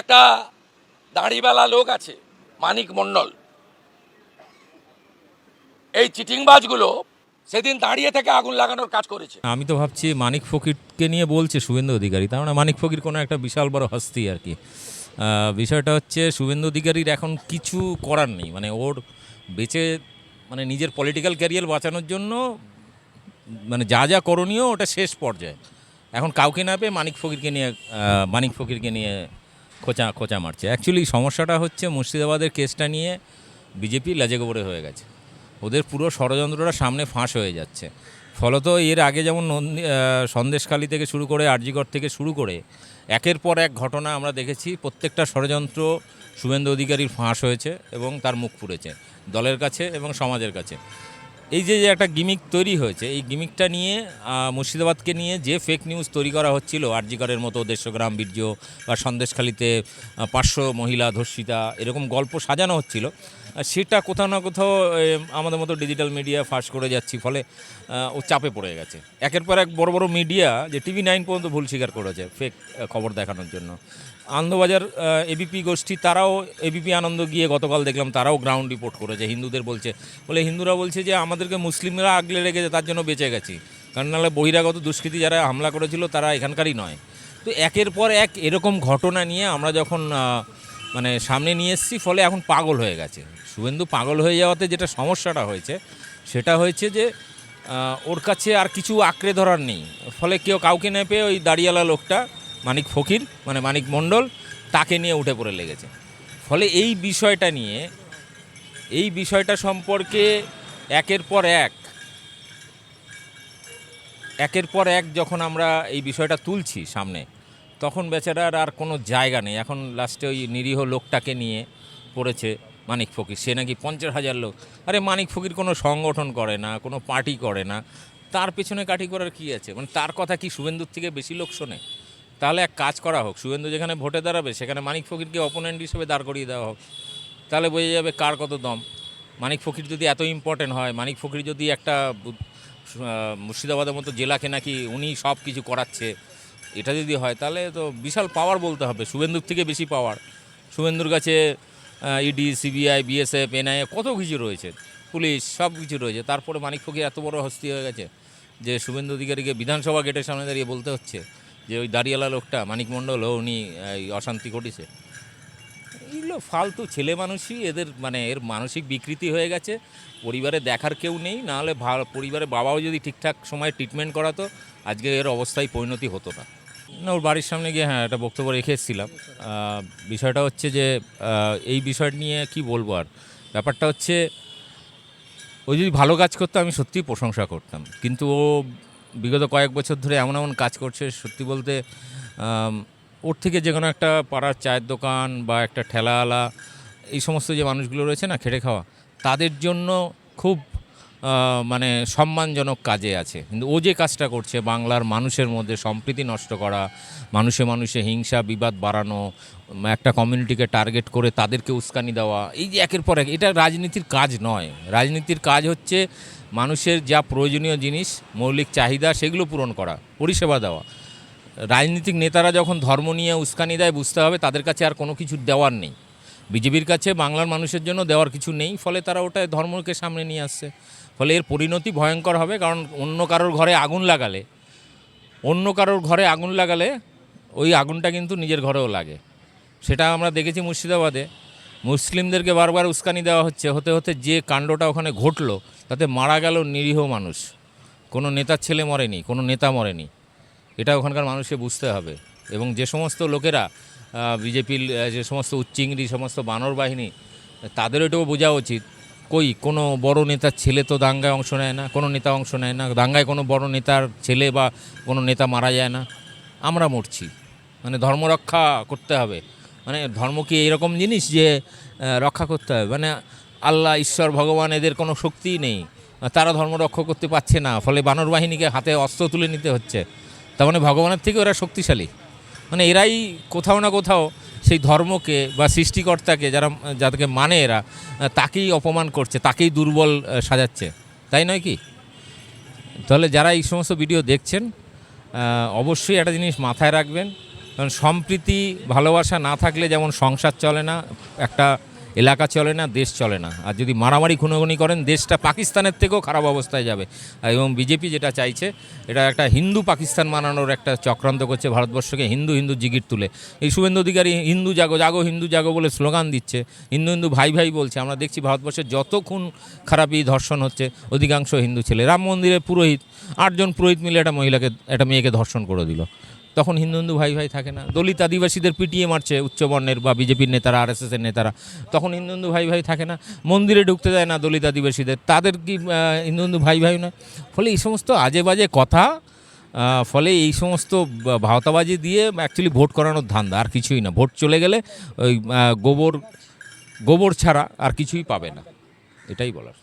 একটা দাঁড়িবেলা লোক আছে, মানিক মণ্ডল এই চিটিংবাজগুলো সেদিন দাঁড়িয়ে থেকে আগুন লাগানোর কাজ করেছে। আমি তো ভাবছি মানিক ফকিরকে নিয়ে বলছে শুভেন্দু অধিকারী। তার মানে মানিক ফকির কোনো একটা বিশাল বড় হস্তি আর কি। বিষয়টা হচ্ছে শুভেন্দু অধিকারীর এখন কিছু করার নেই। মানে ওর বেঁচে মানে নিজের পলিটিক্যাল ক্যারিয়ার বাঁচানোর জন্য মানে যা যা করণীয় ওটা শেষ পর্যায়ে। এখন কাউকে না পেয়ে মানিক ফকিরকে নিয়ে মানিক ফকিরকে নিয়ে খোঁচা খোঁচা মারছে। অ্যাকচুয়ালি সমস্যাটা হচ্ছে মুর্শিদাবাদের কেসটা নিয়ে বিজেপি লাজে গোবরে হয়ে গেছে। ওদের পুরো ষড়যন্ত্রটা সামনে ফাঁস হয়ে যাচ্ছে। ফলত এর আগে যেমন সন্দেশখালী থেকে শুরু করে আরজিগড় থেকে শুরু করে একের পর এক ঘটনা আমরা দেখেছি, প্রত্যেকটা ষড়যন্ত্র শুভেন্দু অধিকারীর ফাঁস হয়েছে এবং তার মুখ পুড়েছে, দলের কাছে এবং সমাজের কাছে। এই যে যে একটা গিমিক তৈরি হয়েছে, এই গিমিকটা নিয়ে মুর্শিদাবাদকে নিয়ে যে ফেক নিউজ তৈরি করা হচ্ছিল, আরজিকরের মতো দেড়শো গ্রাম বীর্য বা সন্দেশখালিতে পাঁচশো মহিলা ধর্ষিতা, এরকম গল্প সাজানো হচ্ছিল সেটা কোথাও না কোথাও আমাদের মতো ডিজিটাল মিডিয়া ফাঁস করে যাচ্ছি ফলে ও চাপে পড়ে গেছে। একের পর এক বড় বড় মিডিয়া যে টিভি নাইন পর্যন্ত ভুল স্বীকার করেছে ফেক খবর দেখানোর জন্য। আনন্দবাজার এবিপি গোষ্ঠী, তারাও এবিপি আনন্দ গিয়ে গতকাল দেখলাম তারাও গ্রাউন্ড রিপোর্ট করেছে, হিন্দুদের বলছে। বলে হিন্দুরা বলছে যে, আমাদেরকে মুসলিমরা আগলে রেখেছে, তার জন্য বেঁচে গেছি। কারণ নাহলে বহিরাগত দুষ্কৃতী যারা হামলা করেছিল, তারা এখানকারই নয়। তো একের পর এক এরকম ঘটনা নিয়ে আমরা যখন মানে সামনে নিয়ে এসেছি, ফলে এখন পাগল হয়ে গেছে। শুভেন্দু পাগল হয়ে যাওয়াতে যেটা সমস্যাটা হয়েছে, সেটা হয়েছে যে ওর কাছে আর কিছু আঁকড়ে ধরার নেই। ফলে কেউ কাউকে না পেয়ে ওই দাড়িয়ালা লোকটা মানিক ফকির মানে মানিক মণ্ডল, তাকে নিয়ে উঠে পড়ে লেগেছে। ফলে এই বিষয়টা নিয়ে, এই বিষয়টা সম্পর্কে একের পর এক, একের পর এক যখন আমরা এই বিষয়টা তুলছি সামনে, তখন বেচারার আর কোনো জায়গা নেই। এখন লাস্টে ওই নিরীহ লোকটাকে নিয়ে পড়েছে মানিক ফকির। সে নাকি পঞ্চাশ হাজার লোক। আরে মানিক ফকির কোনো সংগঠন করে না, কোনো পার্টি করে না। তার পেছনে কাঠি করার কী আছে? মানে তার কথা কি শুভেন্দুর থেকে বেশি লোক শোনে? তাহলে এক কাজ করা হোক, শুভেন্দু যেখানে ভোটে দাঁড়াবে, সেখানে মানিক ফকিরকে অপোনেন্ট হিসেবে দাঁড় করিয়ে দেওয়া হোক। তাহলে বোঝা যাবে কার কত দম। মানিক ফকির যদি এত ইম্পর্টেন্ট হয়, মানিক ফকির যদি একটা মুর্শিদাবাদের মতো জেলাকে নাকি উনি সব কিছু করাচ্ছে, এটা যদি হয়, তাহলে তো বিশাল পাওয়ার বলতে হবে, শুভেন্দুর থেকে বেশি পাওয়ার শুভেন্দুর কাছে ইডি সিবিআই বিএসএফ এনআইএ কত কিছু রয়েছে, পুলিশ সব কিছু রয়েছে। তারপরে মানিক ফকির এত বড় হস্তি হয়ে গেছে যে শুভেন্দু অধিকারীকে বিধানসভা গেটের সামনে দাঁড়িয়ে বলতে হচ্ছে। যে ওই দাঁড়িয়ালা লোকটা, মানিক মণ্ডল উনি অশান্তি ঘটিছে। এগুলো ফালতু ছেলে মানুষই, এদের মানে এর মানসিক বিকৃতি হয়ে গেছে। পরিবারে দেখার কেউ নেই নাহলে পরিবারে বাবাও যদি ঠিকঠাক সময়ে ট্রিটমেন্ট করাতো, আজকে এর অবস্থায় পরিণতি হতো না। না, ওর বাড়ির সামনে গিয়ে হ্যাঁ একটা বক্তব্য রেখে এসেছিলাম। বিষয়টা হচ্ছে যে এই বিষয় নিয়ে কি বলব আর? ব্যাপারটা হচ্ছে ও যদি ভালো কাজ করতো, আমি সত্যিই প্রশংসা করতাম। কিন্তু ও বিগত কয়েক বছর ধরে এমন এমন কাজ করছে, সত্যি বলতে ওর থেকে যে কোনো একটা পাড়ার চায়ের দোকান বা একটা ঠেলাওয়ালা, এই সমস্ত যে মানুষগুলো রয়েছে না খেটে খাওয়া, তাদের জন্য খুব মানে সম্মানজনক কাজে আছে। কিন্তু ও যে কাজটা করছে, বাংলার মানুষের মধ্যে সম্প্রীতি নষ্ট করা, মানুষে মানুষে হিংসা, বিবাদ বাড়ানো, একটা কমিউনিটিকে টার্গেট করে তাদেরকে উস্কানি দেওয়া, এই যে একের পর এক, এটা রাজনীতির কাজ নয়। রাজনীতির কাজ হচ্ছে মানুষের যা প্রয়োজনীয় জিনিস, মৌলিক চাহিদা, সেগুলো পূরণ করা, পরিষেবা দেওয়া। রাজনীতিক নেতারা যখন ধর্ম নিয়ে উস্কানি দেয়, বুঝতে হবে তাদের কাছে আর কোনো কিছু দেওয়ার নেই। বিজেপির কাছে বাংলার মানুষের জন্য দেওয়ার কিছু নেই, ফলে তারা ওটা ধর্মকে সামনে নিয়ে আসছে। ফলে এর পরিণতি ভয়ঙ্কর হবে, কারণ অন্য কারোর ঘরে আগুন লাগালে, অন্য কারোর ঘরে আগুন লাগালে ওই আগুনটা কিন্তু নিজের ঘরেও লাগে। সেটা আমরা দেখেছি মুর্শিদাবাদে। মুসলিমদেরকে বারবার উস্কানি দেওয়া হচ্ছে, হতে হতে যে কাণ্ডটা ওখানে ঘটলো, তাতে মারা গেল নিরীহ মানুষ। কোনো নেতার ছেলে মরেনি, কোনো নেতা মরেনি। এটা ওখানকার মানুষকে বুঝতে হবে। এবং যে সমস্ত লোকেরা বিজেপির যে সমস্ত উচ্চিংড়ি সমস্ত বানর বাহিনী, তাদেরও এটাও বোঝা উচিত। কই, কোনো বড় নেতার ছেলে তো দাঙ্গায় অংশ নেয় না, কোনো নেতা অংশ নেয় না, দাঙ্গায় কোনো বড় নেতার ছেলে বা কোনো নেতা মারা যায় না। আমরা মরছি। মানে ধর্ম রক্ষা করতে হবে। মানে ধর্ম কি এরকম জিনিস যে রক্ষা করতে হবে? মানে আল্লাহ, ঈশ্বর, ভগবান এদের কোনো শক্তিই নেই। তারা ধর্ম রক্ষা করতে পারছে না, ফলে বানর বাহিনীকে হাতে অস্ত্র তুলে নিতে হচ্ছে। তার মানে ভগবানের থেকে ওরা শক্তিশালী। মানে এরাই কোথাও না কোথাও সেই ধর্মকে বা সৃষ্টিকর্তাকে যারা, যাদেরকে মানে এরা, তাকেই অপমান করছে, তাকেই দুর্বল সাজাচ্ছে। তাই নয় কি? তাহলে যারা এই সমস্ত ভিডিও দেখছেন অবশ্যই একটা জিনিস মাথায় রাখবেন। কারণ সম্প্রীতি, ভালোবাসা না থাকলে যেমন সংসার চলে না, একটা এলাকা চলে না, দেশ চলে না। আর যদি মারামারি খুনোগুনি করেন, দেশটা পাকিস্তানের থেকেও খারাপ অবস্থায় যাবে। এবং বিজেপি যেটা চাইছে, এটা একটা হিন্দু পাকিস্তান মানানোর একটা চক্রান্ত করছে ভারতবর্ষকে, হিন্দু হিন্দু জিগির তুলে। এই শুভেন্দু অধিকারী, হিন্দু জাগো জাগো, হিন্দু জাগো বলে স্লোগান দিচ্ছে। হিন্দু হিন্দু ভাই ভাই বলছে। আমরা দেখছি ভারতবর্ষের যত খুন খারাপি ধর্ষণ হচ্ছে, অধিকাংশ হিন্দু ছেলে। রাম মন্দিরে পুরোহিত, আটজন পুরোহিত মিলে একটা মহিলাকে, একটা মেয়েকে ধর্ষণ করে দিল। তখন হিন্দু হিন্দু ভাই ভাই থাকে না। দলিত আদিবাসীদের পিটিয়ে মারছে উচ্চবর্ণের বা বিজেপির নেতারা আর এর নেতারা। তখন হিন্দু হিন্দু ভাই ভাই থাকে না। মন্দিরে ঢুকতে দেয় না দলিত আদিবাসীদের। তাদের কি হিন্দু হিন্দু ভাই ভাই নয়। ফলে এই সমস্ত আজে বাজে কথা ফলে এই সমস্ত ভাওতাবাজি দিয়ে অ্যাকচুয়ালি ভোট করানোর ধান্দা। আর কিছুই না। ভোট চলে গেলে ওই গোবর গোবর ছাড়া আর কিছুই পাবে না। এটাই বলার।